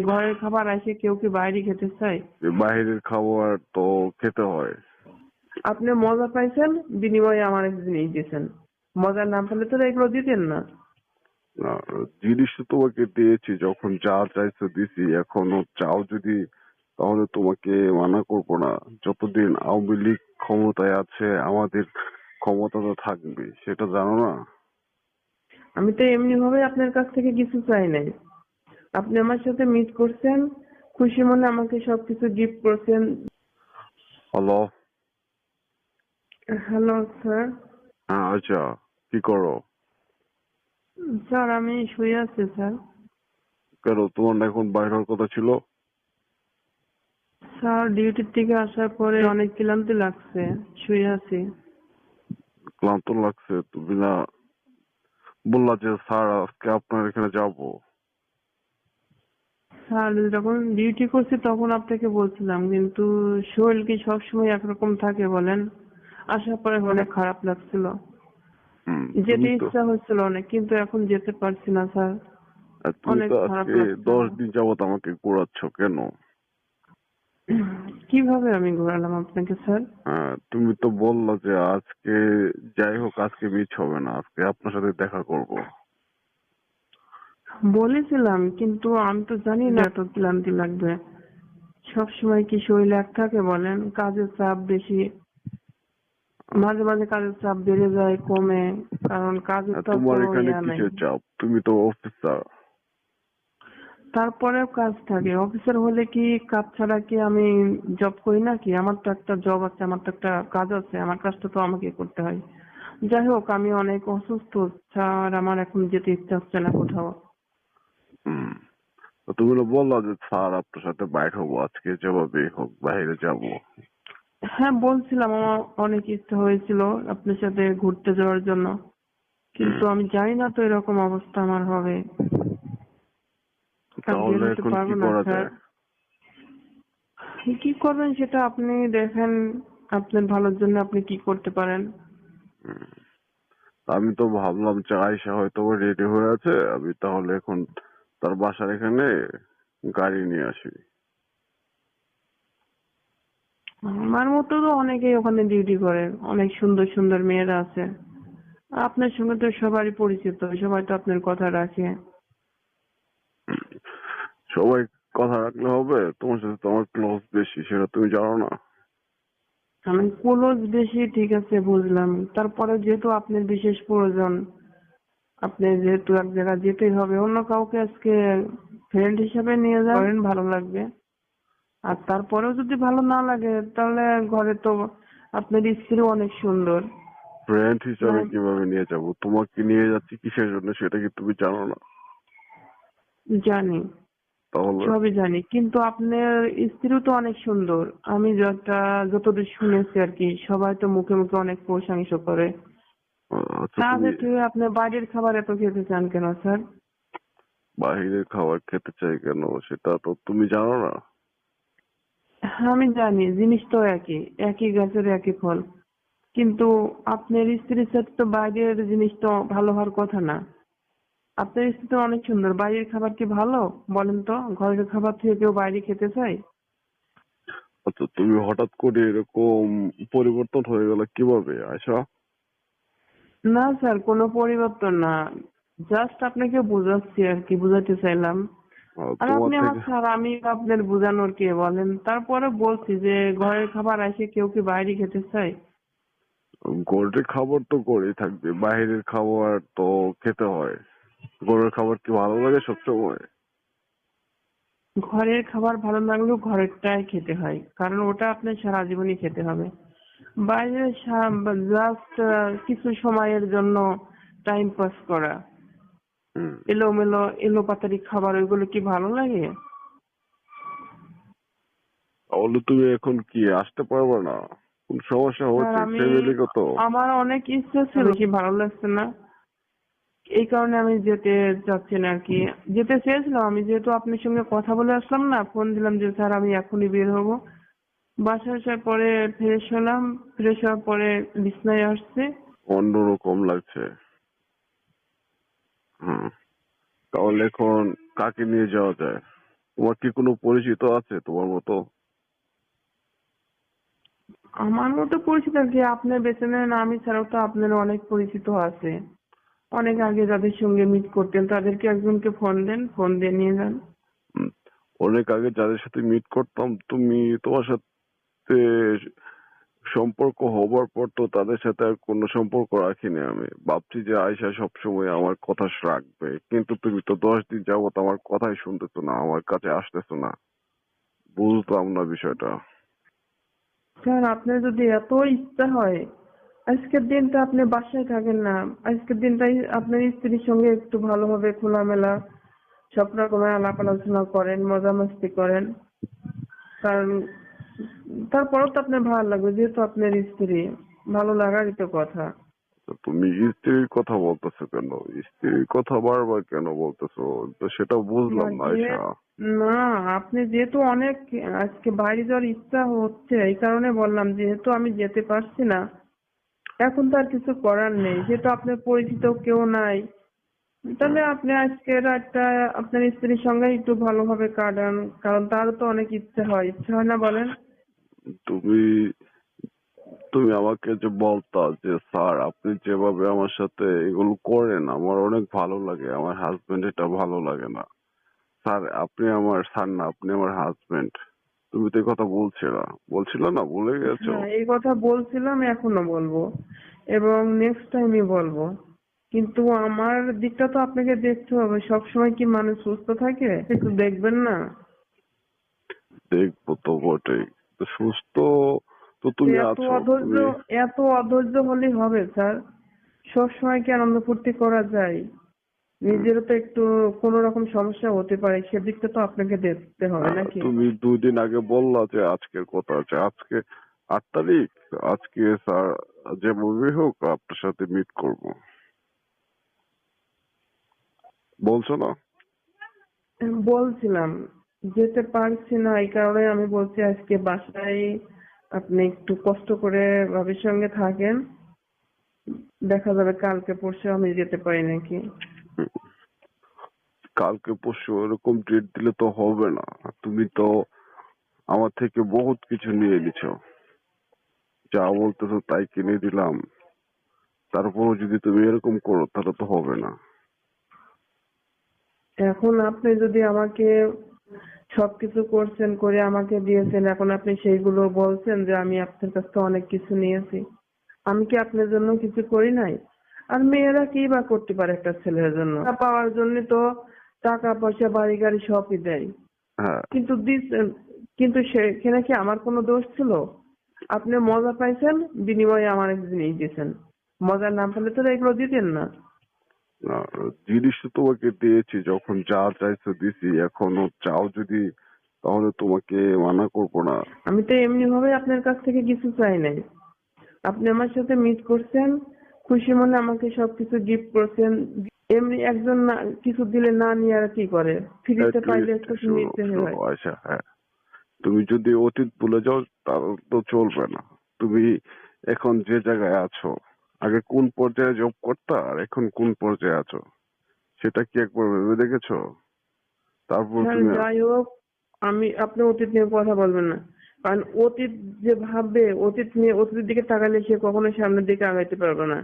ঘরের খাবার এসে কেউ কি বাইরে খেতে চায়? বাইরের খাবার তো খেতে হয়। আপনি মজা পাইছেন? বিনিময়ে আমার একটা জিনিস দিয়েছেন। মজার নাম পেলে তো এগুলো দিতেন না। না, জিনিস তো তোমাকে দিয়েছি যখন যা চাইছো দিছি। এখনও চাও যদি তাহলে তোমাকে মানা করব না। যতদিন আওয়ামী লীগ ক্ষমতায় আছে আমাদের ক্ষমতা তো থাকবে সেটা জানো না? আমি তো এমনি ভাবে আপনার কাছ থেকে কিছু চাই নাই। আপনি আমার সাথে মিট করছেন খুশি মনে আমাকে সবকিছু গিফট করছেন। হ্যালো হ্যালো স্যার হ্যাঁ আচ্ছা কি করো? স্যার আমি শুয়ে আছি স্যার কেন তোমার না এখন বাইর হওয়ার কথা ছিল? স্যার ডিউটির থেকে আসার পরে অনেক ক্লান্তি লাগছে শুয়ে আছি। ক্লান্ত লাগছে তুমি না বললা যে স্যার আজকে আপনার এখানে যাব। স্যার যখন ডিউটি করছি তখন আপনাকে বলছিলাম কিন্তু শরীর কি সবসময় একরকম থাকে বলেন? আসার পরে অনেক খারাপ লাগছিল। যেতে ইচ্ছা হচ্ছিল অনেক কিন্তু এখন যেতে পারছি না স্যার। তুমি অনেক তো খারাপ আজকে দশ দিন যাবত আমাকে ঘোরাচ্ছ কেন? কীভাবে আমি ঘোরালাম আপনাকে স্যার? হ্যাঁ তুমি তো বললা যে আজকে যাই হোক আজকে মিস হবে না আজকে আপনার সাথে দেখা করব। বলেছিলাম কিন্তু আমি তো জানি না এত ক্লান্তি লাগবে। সব সময় কি শরীর এক থাকে বলেন? কাজের চাপ বেশি। মাঝে মাঝে কাজের চাপ বেড়ে যায় কমে কারণ কাজের আর তোমার এখানে কিসের চাপ? তুমি তো অফিসার তারপরেও কাজ থাকে। অফিসার হলে কি কাজ ছাড়া কি আমি জব করি না কি আমার তো একটা জব আছে আমার তো একটা কাজ আছে আমার কাজটা তো আমাকে করতে হয়। যাই হোক আমি অনেক অসুস্থ স্যার আমার এখন যেতে ইচ্ছা হচ্ছে না কোথাও। হুম। তুমি বললা যে স্যার আপনার সাথে বাইর হব আজকে যেভাবে হোক বাইরে যাব। হ্যাঁ বলছিলাম আমার অনেক ইচ্ছা হয়েছিল আপনার সাথে ঘুরতে যাওয়ার জন্য। কিন্তু আমি জানি না তো এরকম অবস্থা আমার হবে। তাহলে এখন কি করা যায়? কি করবেন সেটা আপনি দেখেন আপনার ভালোর জন্য আপনি কি করতে পারেন। আমি তো ভাবলাম যে আয়সা হয়তো রেডি হয়ে আছে আমি তাহলে এখন তার বাসার এখানে গাড়ি নিয়ে আসি আমার মতো তো অনেকেই ওখানে ডিউটি করে। অনেক সুন্দর সুন্দর মেয়েরা আছে। আপনার সঙ্গে তো সবারই পরিচিত সবাই তো আপনার কথা রাখে। সবাই কথা রাখলে হবে তোমার সাথে তো আমার ক্লোজ বেশি সেটা তুমি জানো না। আমি ক্লোজ বেশি ঠিক আছে বুঝলাম। তারপরে যেহেতু আপনার বিশেষ প্রয়োজন আপনি যেহেতু এক জায়গায় যেতেই হবে অন্য কাউকে আজকে ফ্রেন্ড হিসাবে নিয়ে যাবেন ভালো লাগবে। আর তারপরেও যদি ভালো না লাগে তাহলে ঘরে তো আপনার স্ত্রী অনেক সুন্দর। ফ্রেন্ড হিসাবে। কীভাবে নিয়ে যাব? তোমাকে নিয়ে যাচ্ছি কিসের জন্য সেটা কি তুমি জানো না? জানি। সবই জানি কিন্তু আপনার স্ত্রীও তো অনেক সুন্দর। আমি যতটা যতদূর শুনেছি আর কি সবাই তো মুখে মুখে অনেক প্রশংসা করে। তাহলে তুমি তুই আপনার বাইরের খাবার এত খেতে চান কেন স্যার? বাহিরের খাবার খেতে চাই কেন সেটা তো তুমি জানো না। আমি জানি জিনিস তো একই একই গাছের একই ফল। কিন্তু আপনার স্ত্রীর সাথে তো বাইরের জিনিস তো ভালো হওয়ার কথা না। আপনার স্ত্রী তো অনেক সুন্দর বাইরের খাবার কি ভালো? বলেন তো ঘরের খাবার থেকে কেউ বাইরে খেতে চায়? আচ্ছা তুমি হঠাৎ করে এরকম পরিবর্তন হয়ে গেল কীভাবে আয়সা না স্যার কোনো পরিবর্তন না। জাস্ট আপনাকে বোঝাচ্ছি আর কি বোঝাতে চাইলাম। আর আপনি আমার স্যার আমি আপনার বোঝানোর কে বলেন? তারপরে বলছি যে ঘরের খাবার এসে কেউ কি বাইরে খেতে চায়? ঘরের খাবার তো করেই থাকবে বাইরের খাবার তো খেতে হয়। ঘরের খাবার কি ভালো লাগে সবসময়? ঘরের খাবার ভালো লাগলেও ঘরেরটাই খেতে হয় কারণ ওটা আপনার সারা জীবনই খেতে হবে। বাইরে জাস্ট কিছু সময়ের জন্য টাইম পাস করা। এলোমেলো এলোপাতারি খাবার ওইগুলো কি ভালো লাগে? তাহলে তুমি এখন কি আসতে পারবে না? কোন সমস্যা হচ্ছে? আমি ফ্যামিলিগত আমার অনেক ইচ্ছা ছিল কি ভালো লাগছে না। এই কারণে আমি যেতে চাচ্ছি না আর কি। যেতে চেয়েছিলাম আমি যেহেতু আপনার সঙ্গে কথা বলে আসলাম না ফোন দিলাম যে স্যার আমি এখনই বের হব। বাসায় আসার পরে ফ্রেশ হলাম ফ্রেশ হওয়ার পরে বিছনায় আসছে। অন্যরকম লাগছে। হুম। তাহলে এখন কাকে নিয়ে যাওয়া যায়? তোমার কি কোনো পরিচিত আছে তোমার মতো? আমার মতো পরিচিত কি আপনি বেছে নেন আমি ছাড়াও তো আপনার অনেক পরিচিত আছে। অনেক আগে যাদের সঙ্গে মিট করতেন তাদেরকে একজনকে ফোন দেন ফোন দিয়ে নিয়ে যান। অনেক আগে যাদের সাথে মিট করতাম তুমি তোমার সাথে সম্পর্ক হবার পর তো তাদের সাথে আর কোনো সম্পর্ক রাখিনি আমি। ভাবছি যে আয়সা সবসময় আমার কথা রাখবে। কিন্তু তুমি তো দশ দিন যাবত আমার কথাই শুনতেছো না, আমার কাছে আসতেছো না। বুঝতাম না বিষয়টা। স্যার আপনার যদি এত ইচ্ছা হয়, আজকের দিনটা আপনি বাসায় থাকেন না। আজকের দিনটাই আপনার স্ত্রীর সঙ্গে একটু ভালোভাবে খোলামেলা, সব রকমের আলাপ আলোচনা করেন মজা মাস্তি করেন। কারণ তারপরেও তো আপনার ভালো লাগবে যেহেতু আপনার স্ত্রী ভালো লাগারই তো কথা। তো তুমি স্ত্রীর কথা বলতেছো কেন? স্ত্রীর কথা বারবার কেন বলতেছো? তো সেটা বুঝলাম না না, না আপনি যেহেতু অনেক আজকে বাইরে যাওয়ার ইচ্ছা হচ্ছে এই কারণে বললাম যেহেতু আমি যেতে পারছি না এখন তো আর কিছু করার নেই যেহেতু আপনার পরিচিত কেউ নাই। তাহলে আপনি আজকে রাতটা আপনার স্ত্রীর সঙ্গে একটু ভালোভাবে কাটান কারণ তারও তো অনেক ইচ্ছে হয় ইচ্ছে হয় না বলেন। তুমি তুমি আমাকে যে বলতা যে স্যার আপনি যেভাবে আমার সাথে এগুলো করেন আমার অনেক ভালো লাগে আমার হাজবেন্ড এটা ভালো লাগে না। স্যার আপনি আমার স্যার না আপনি আমার হাজবেন্ড তুমি তো এই কথা বলছিলে। না বলছিলে না? ভুলে গেছো? হ্যাঁ এই কথা বলছিলাম এখনও বলব। এবং নেক্সট টাইমই বলব। কিন্তু আমার দিকটা তো আপনাকে দেখতে হবে। সবসময় কি মানুষ সুস্থ থাকে? একটু দেখবেন না? দেখব তো বটেই। সুস্থ তো তুমি এত আছো অধৈর্য এত অধৈর্য হলেই হবে স্যার। সবসময় কি আনন্দ ফুর্তি করা যায়? নিজেরও তো একটু কোনো রকম সমস্যা হতে পারে সেদিকটা তো আপনাকে দেখতে হবে নাকি? তুমি দুই দিন আগে বললা যে আজকের কথা আছে আজকে আট তারিখ আজকে স্যার যেভাবে হোক আপনার সাথে মিট করব। বলছো না? বলছিলাম যেতে পারছি না এই কারণে আমি বলছি আজকে বাসায় আপনি একটু কষ্ট করে ভাবির সঙ্গে থাকেন। দেখা যাবে কালকে পরশু আমি যেতে পারি নাকি। কালকে পরশু এরকম ডেট দিলে তো হবে না। তুমি তো আমার থেকে বহুত কিছু নিয়ে নিছো। যা বলতেছো তাই কিনে দিলাম। তারপরও যদি তুমি এরকম করো তাহলে তো হবে না। এখন আপনি যদি আমাকে সবকিছু করছেন করে আমাকে দিয়েছেন। এখন আপনি সেইগুলো বলছেন যে আমি আপনার কাছ থেকে অনেক কিছু নিয়েছি। আমি কি আপনার জন্য কিছু করি নাই? আর মেয়েরা কি বা করতে পারে একটা ছেলের জন্য? পাওয়ার জন্য তো টাকা পয়সা বাড়ি গাড়ি সবই দেয়। হ্যাঁ। কিন্তু কিন্তু সেখানে কি আমার কোনো দোষ ছিল? আপনি মজা পাইছেন বিনিময়ে আমার জিনিস দিয়েছেন। মজার নাম পেলে তো এগুলো দিতেন না না, জিনিস তো তোমাকে দিয়েছি যখন যা চাইছো দিছি এখনও চাও যদি তাহলে তোমাকে মানা করব না। আমি তো এমনি ভাবে আপনার কাছ থেকে কিছু চাই নাই। আপনি আমার সাথে মিট করছেন খুশি মনে আমাকে সবকিছু গিফট করছেন। এমনি একজন না কিছু দিলে না নিয়ে আর কি করে? ফ্রিতে পাইলে একটু নিতে হয়। আয়শা, হ্যাঁ। তুমি যদি অতীত ভুলে যাও তাহলে তো চলবে না। তুমি এখন যে জায়গায় আছো আগে কোন পর্যায়ে জব করতা আর এখন কোন পর্যায়ে আছো? সেটা কি একবার ভেবে দেখেছ? তারপর তুমি যাই হোক আমি আপনি অতীত নিয়ে কথা বলবেন না। কারণ অতীত যে ভাববে অতীত নিয়ে অতীতের দিকে তাকালে সে কখনো সামনের দিকে আগাইতে পারবে না।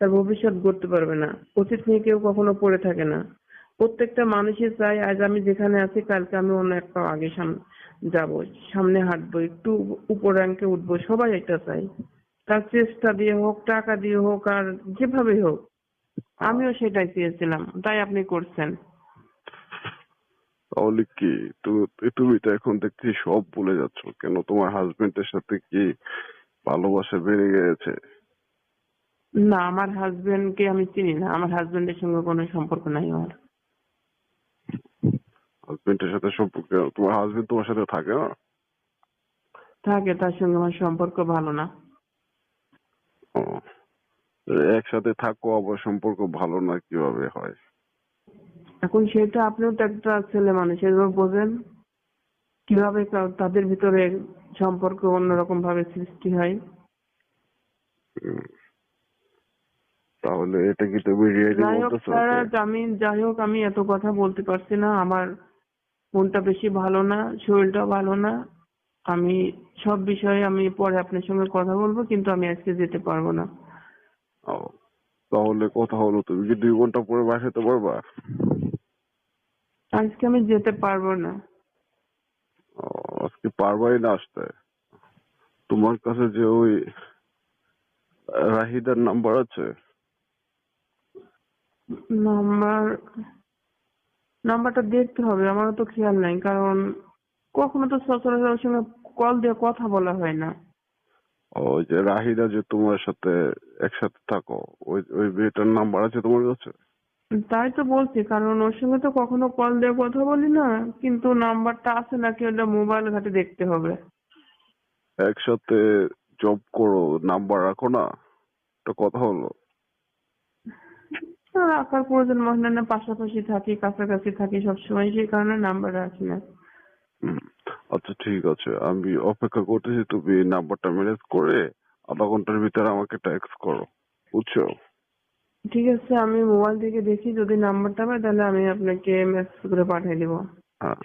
তার ভবিষ্যৎ গড়তে পারবে না। অতীত নিয়ে কেউ কখনো পড়ে থাকে না। প্রত্যেকটা মানুষই চায় আজ আমি যেখানে আছি কালকে আমি অন্য একটা আগে সামনে যাব সামনে হাঁটবো একটু উপর র্যাঙ্কে উঠবো। সবাই এটা চাই তার চেষ্টা দিয়ে হোক টাকা দিয়ে হোক আর যেভাবেই হোক আমিও সেটাই চেয়েছিলাম তাই আপনি করছেন। তাহলে কি তুমি তো এখন দেখছি সব ভুলে যাচ্ছ কেন তোমার হাজবেন্ডের সাথে কি ভালোবাসা বেড়ে গেছে? না আমার হাজবেন্ডকে আমি চিনি না আমার হাজবেন্ডের সঙ্গে কোনো সম্পর্ক নাই আমার। হাজবেন্ডের সাথে সম্পর্ক তোমার হাজবেন্ড তোমার সাথে থাকে না? থাকে তার সঙ্গে আমার সম্পর্ক ভালো না। একসাথে থাকো আবার সম্পর্ক ভালো না কীভাবে হয়? এখন সেটা আপনিও তো একটা ছেলে মানুষ বোঝেন কীভাবে তাদের ভিতরে সম্পর্ক অন্যরকম ভাবে সৃষ্টি হয়। তাহলে এটা কি তুমি রিয়েলি যাই হোক বলতেছো? আমি যাই হোক আমি এত কথা বলতে পারছি না। আমার মনটা বেশি ভালো না শরীরটাও ভালো না। আমি সব বিষয়ে আমি পরে আপনার সঙ্গে কথা বলব কিন্তু আমি আজকে যেতে পারব না। ও, তাহলে কথা হলো তুমি কি দুই ঘণ্টা পরে বাসাতে পারবা? আজকে আমি যেতে পারব না। ও, আজকে পারবাই না আসতে। তোমার কাছে যে ওই রাহিদার নাম্বার আছে? নাম্বার নাম্বারটা দেখতে হবে আমারও তো খেয়াল নাই কারণ কখনো তো সচরাচর ওর সঙ্গে কল দিয়ে কথা বলা হয় না। ওই যে রাহিদা যে তোমার সাথে একসাথে থাকো ওই ওই মেয়েটার নাম্বার আছে তোমার কাছে? তাই তো বলছি কারণ ওর সঙ্গে তো কখনো কল দিয়ে কথা বলি না কিন্তু নাম্বারটা আছে নাকি ওটা মোবাইল ঘাটে দেখতে হবে। একসাথে জব করো নাম্বার রাখো না একটা কথা হলো। রাখার প্রয়োজন মনে হয় না পাশাপাশি থাকি কাছাকাছি থাকি সবসময় সেই কারণে নাম্বার রাখি না। আচ্ছা ঠিক আছে। আমি অপেক্ষা করতেছি তুমি নাম্বারটা ম্যানেজ করে আধা ঘণ্টার ভিতরে আমাকে টেক্সট করো বুঝছ? ঠিক আছে আমি মোবাইল থেকে দেখি যদি নাম্বারটা পাই তাহলে আমি আপনাকে মেসেজ করে পাঠিয়ে দিব। হ্যাঁ।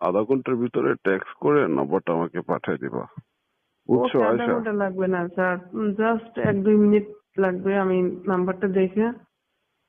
আধা ঘণ্টার ভিতরে টেক্সট করে নাম্বারটা আমাকে পাঠিয়ে দিবা বুঝছ ঘণ্টা লাগবে না স্যার জাস্ট এক দুই মিনিট লাগবে আমি নাম্বারটা দেখে